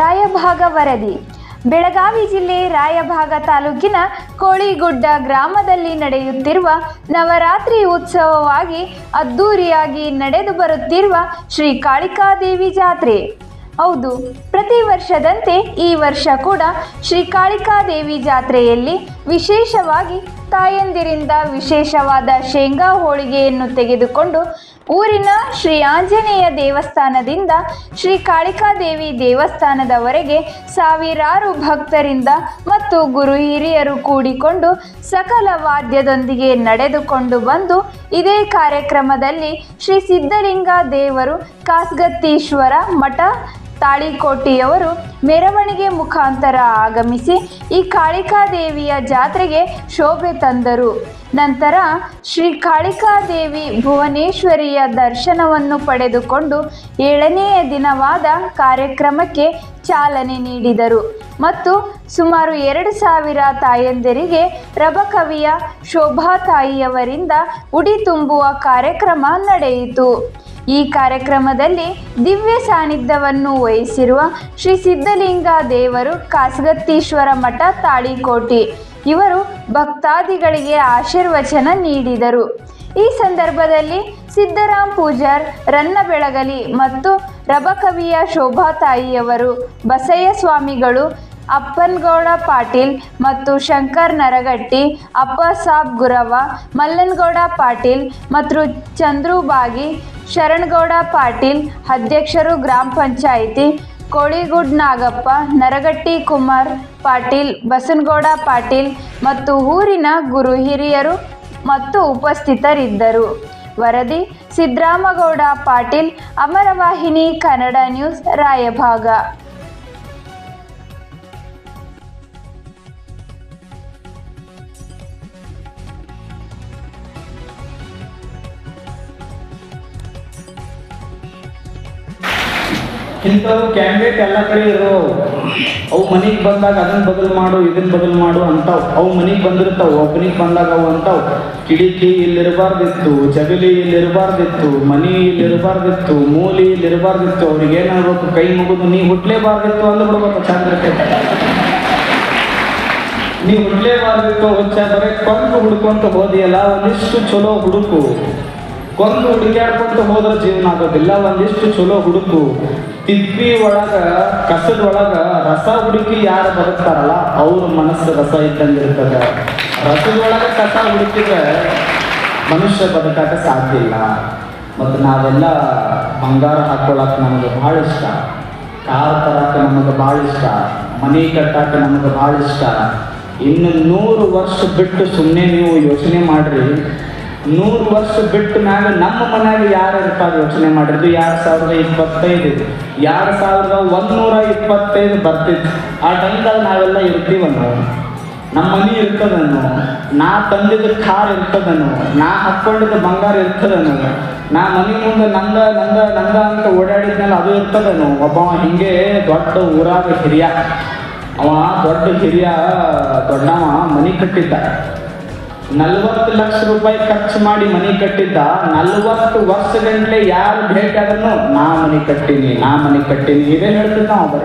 ರಾಯಭಾಗ ವರದಿ. ಬೆಳಗಾವಿ ಜಿಲ್ಲೆ ರಾಯಭಾಗ ತಾಲೂಕಿನ ಕೋಳಿಗುಡ್ಡ ಗ್ರಾಮದಲ್ಲಿ ನಡೆಯುತ್ತಿರುವ ನವರಾತ್ರಿ ಉತ್ಸವವಾಗಿ ಅದ್ದೂರಿಯಾಗಿ ನಡೆದು ಬರುತ್ತಿರುವ ಶ್ರೀ ಕಾಳಿಕಾದೇವಿ ಜಾತ್ರೆ. ಹೌದು, ಪ್ರತಿ ವರ್ಷದಂತೆ ಈ ವರ್ಷ ಕೂಡ ಶ್ರೀ ಕಾಳಿಕಾದೇವಿ ಜಾತ್ರೆಯಲ್ಲಿ ವಿಶೇಷವಾಗಿ ತಾಯಂದಿರಿಂದ ವಿಶೇಷವಾದ ಶೇಂಗಾ ಹೋಳಿಗೆಯನ್ನು ತೆಗೆದುಕೊಂಡು ಊರಿನ ಶ್ರೀ ಆಂಜನೇಯ ದೇವಸ್ಥಾನದಿಂದ ಶ್ರೀ ಕಾಳಿಕಾದೇವಿ ದೇವಸ್ಥಾನದವರೆಗೆ ಸಾವಿರಾರು ಭಕ್ತರಿಂದ ಮತ್ತು ಗುರು ಹಿರಿಯರು ಕೂಡಿಕೊಂಡು ಸಕಲ ವಾದ್ಯದೊಂದಿಗೆ ನಡೆದುಕೊಂಡು ಬಂದು ಇದೇ ಕಾರ್ಯಕ್ರಮದಲ್ಲಿ ಶ್ರೀ ಸಿದ್ಧಲಿಂಗ ದೇವರು ಕಾಸ್ಗತ್ತೀಶ್ವರ ಮಠ ತಾಳಿಕೋಟೆಯವರು ಮೆರವಣಿಗೆ ಮುಖಾಂತರ ಆಗಮಿಸಿ ಈ ಕಾಳಿಕಾದೇವಿಯ ಜಾತ್ರೆಗೆ ಶೋಭೆ ತಂದರು. ನಂತರ ಶ್ರೀ ಕಾಳಿಕಾದೇವಿ ಭುವನೇಶ್ವರಿಯ ದರ್ಶನವನ್ನು ಪಡೆದುಕೊಂಡು ಏಳನೆಯ ದಿನವಾದ ಕಾರ್ಯಕ್ರಮಕ್ಕೆ ಚಾಲನೆ ನೀಡಿದರು ಮತ್ತು ಸುಮಾರು ಎರಡು ಸಾವಿರ ತಾಯಂದಿರಿಗೆ ರಬಕವಿಯ ಶೋಭಾ ತಾಯಿಯವರಿಂದ ಉಡಿ ತುಂಬುವ ಕಾರ್ಯಕ್ರಮ ನಡೆಯಿತು. ಈ ಕಾರ್ಯಕ್ರಮದಲ್ಲಿ ದಿವ್ಯ ಸಾನ್ನಿಧ್ಯವನ್ನು ವಹಿಸಿರುವ ಶ್ರೀ ಸಿದ್ಧಲಿಂಗ ದೇವರು ಕಾಸಗತ್ತೀಶ್ವರ ಮಠ ತಾಳಿಕೋಟಿ. ಇವರು ಭಕ್ತಾದಿಗಳಿಗೆ ಆಶೀರ್ವಚನ ನೀಡಿದರು. ಈ ಸಂದರ್ಭದಲ್ಲಿ ಸಿದ್ದರಾಮ್ ಪೂಜಾರ್ ರನ್ನ ಬೆಳಗಲಿ ಮತ್ತು ರಬಕವಿಯ ಶೋಭಾ ತಾಯಿಯವರು, ಬಸಯ್ಯ ಸ್ವಾಮಿಗಳು ಅಪ್ಪನಗೌಡ ಪಾಟೀಲ್ ಮತ್ತು ಶಂಕರ್ ನರಗಟ್ಟಿ, ಅಪ್ಪ ಸಾಬ್ ಗುರವ, ಮಲ್ಲನಗೌಡ ಪಾಟೀಲ್ ಮತ್ತು ಚಂದ್ರುಬಾಗಿ, ಶರಣಗೌಡ ಪಾಟೀಲ್, ಅಧ್ಯಕ್ಷರು ಗ್ರಾಮ ಪಂಚಾಯಿತಿ, ಕೋಳಿಗುಡ್ ನಾಗಪ್ಪ, ನರಗಟ್ಟಿ ಕುಮಾರ್ ಪಾಟೀಲ್, ಬಸನಗೌಡ ಪಾಟೀಲ್ ಮತ್ತು ಊರಿನ ಗುರು ಹಿರಿಯರು ಮತ್ತು ಉಪಸ್ಥಿತರಿದ್ದರು. ವರದಿ, ಸಿದ್ದರಾಮಗೌಡ ಪಾಟೀಲ್, ಅಮರವಾಹಿನಿ ಕನ್ನಡ ನ್ಯೂಸ್, ರಾಯಭಾಗ. ಇಂಥವು ಕ್ಯಾಂಡಿಡೇಟ್ ಎಲ್ಲ ಕಡೆ ಇರೋ, ಅವು ಮನೆಗೆ ಬಂದಾಗ ಅದನ್ನ ಬದಲು ಮಾಡು ಇದನ್ನ ಬದಲು ಮಾಡು ಅಂತಾವ್. ಅವು ಮನೆಗೆ ಬಂದಿರ್ತಾವ ಒಬ್ಬನಿಗೆ ಬಂದಾಗ ಅವು ಅಂತಾವ್. ಕಿಡಿಕಿ ಇಲ್ಲಿರಬಾರ್ದಿತ್ತು, ಜಗಲಿ ಇಲ್ಲಿರಬಾರ್ದಿತ್ತು, ಮನಿ ಇಲ್ಲಿರಬಾರ್ದಿತ್ತು, ಮೂಲಿ ಇಲ್ಲಿರಬಾರ್ದಿತ್ತು, ಅವ್ರಿಗೆ ಏನಾಗ್ಬೇಕು ಕೈ ಮುಗಿದು ನೀ ಹುಟ್ಲೇಬಾರ್ದಿತ್ತು ಅಂದ್ರೆ ಬಿಡ್ಬೇಕು ಚಂದ್ರಕ್ಕೆ. ನೀ ಹುಡ್ಲೇಬಾರ್ದಿತ್ತು ಹುಚ್ಚ, ಬರೀ ಕೊಂದು ಹುಡ್ಕೊಂತ ಹೋದಿಯಲ್ಲ, ಒಂದಿಷ್ಟು ಚಲೋ ಹುಡುಕು. ಕೊಂದು ಹುಡುಕ್ಯಾಡ್ಕೊಂತ ಹೋದ್ರ ಜೀವನ ಆಗೋದಿಲ್ಲ. ಒಂದಿಷ್ಟು ಚಲೋ ಹುಡುಕು. ತಿಪ್ಪಿ ಒಳಗ, ಕಸದ ಒಳಗ ರಸ ಹುಡುಕಿ ಯಾರು ಬದುಕ್ತಾರಲ್ಲ, ಅವ್ರ ಮನಸ್ಸು ರಸ ಇದ್ದಂಗಿರ್ತದೆ. ರಸದೊಳಗ ಕಸ ಹುಡುಕಿದ್ರೆ ಮನುಷ್ಯ ಬದುಕಾಕ ಸಾಧ್ಯ ಇಲ್ಲ. ಮತ್ತು ನಾವೆಲ್ಲ ಬಂಗಾರ ಹಾಕೊಳಕ್ಕೆ ನಮಗೆ ಭಾಳ ಇಷ್ಟ. ಕಾರ್ ತರಕ್ಕೆ ನಮಗೆ ಭಾಳ ಇಷ್ಟ. ಮನೆ ಕಟ್ಟಾಕ ನಮಗೆ ಭಾಳ ಇಷ್ಟ. ಇನ್ನು ನೂರು ವರ್ಷ ಬಿಟ್ಟು ಸುಮ್ಮನೆ ನೀವು ಯೋಚನೆ ಮಾಡ್ರಿ ನೂರು ವರ್ಷ ಬಿಟ್ಟು ಮ್ಯಾಗ ನಮ್ಮ ಮನ್ಯಾಗ ಯಾರು ಇರ್ತಾರೆ ಯೋಚನೆ ಮಾಡಿದ್ದು? ಎರಡು ಸಾವಿರದ ಇಪ್ಪತ್ತೈದು? ಎರಡು ಸಾವಿರದ ಒಂದೂರ ಇಪ್ಪತ್ತೈದು ಬರ್ತಿತ್ತು? ಆ ಟೈಮ್ದಾಗ ನಾವೆಲ್ಲ ಇರ್ತೀವಲ್ಲ ನಮ್ಮ ಮನೆ ಇರ್ತದನು? ನಾ ತಂದಿದ್ದ ಕಾರ್ ಇರ್ತದನು? ನಾ ಹಾಕ್ಕೊಂಡಿದ್ದ ಬಂಗಾರ ಇರ್ತದನು? ನಾ ಮನೆ ಮುಂದೆ ನಂದ ನಂದ ನಂದ ಅಂತ ಓಡಾಡಿದ್ಮೇಲೆ ಅದು ಇರ್ತದನು? ಒಬ್ಬ ಹಿಂಗೆ ದೊಡ್ಡ ಊರಾಗ ಹಿರಿಯ. ಅವ ದೊಡ್ಡ ಹಿರಿಯ ದೊಡ್ಡವ ಮನೆ ಕಟ್ಟಿದ್ದ. ನಲ್ವತ್ತು ಲಕ್ಷ ರೂಪಾಯಿ ಖರ್ಚು ಮಾಡಿ ಮನೆ ಕಟ್ಟಿದ್ದ ನಲ್ವತ್ತು ವರ್ಷಗಂಟ್ಲೆ ಯಾರು ಭೇಟಿ ಆದ್ರೂ ನಾ ಮನೆ ಕಟ್ಟೀನಿ, ನಾ ಮನೆ ಕಟ್ಟೀನಿ. ಇದೇ ಹೇಳ್ತಿದ್ದ ನಾವು ಬರ.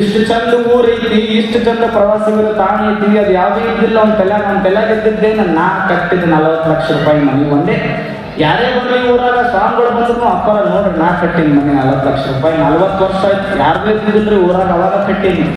ಇಷ್ಟು ಚಂದ ಊರೈತಿ ಇಷ್ಟು ಚಂದ ಪ್ರವಾಸಿಗರು ತಾಣ ಐತಿ ಅದು ಯಾವುದೇ ಇದ್ದಿಲ್ಲ, ಅವ್ನ ತಲೆ ನನ್ನ ತಲೆಗೆ ಇದ್ದಿದ್ದೇನೆ? ನಾ ಕಟ್ಟಿದ ನಲವತ್ತು ಲಕ್ಷ ರೂಪಾಯಿ ಮನೆ ಒಂದೇ. ಯಾರೇ ಬರಲಿ ಊರಾಗ ಸ್ವಾಮಿಗಳು ಬಂದ್ರು ಅಪ್ಪರ ನೋಡ್ರಿ, ನಾ ಕಟ್ಟೀನಿ ಮನೆ ನಲವತ್ತು ಲಕ್ಷ ರೂಪಾಯಿ. ನಲವತ್ತು ವರ್ಷ ಆಯ್ತು ಯಾರು ಇದ್ದಿದ್ರಿ ಊರಾಗ, ಅವಾಗ ಕಟ್ಟೀನಿ.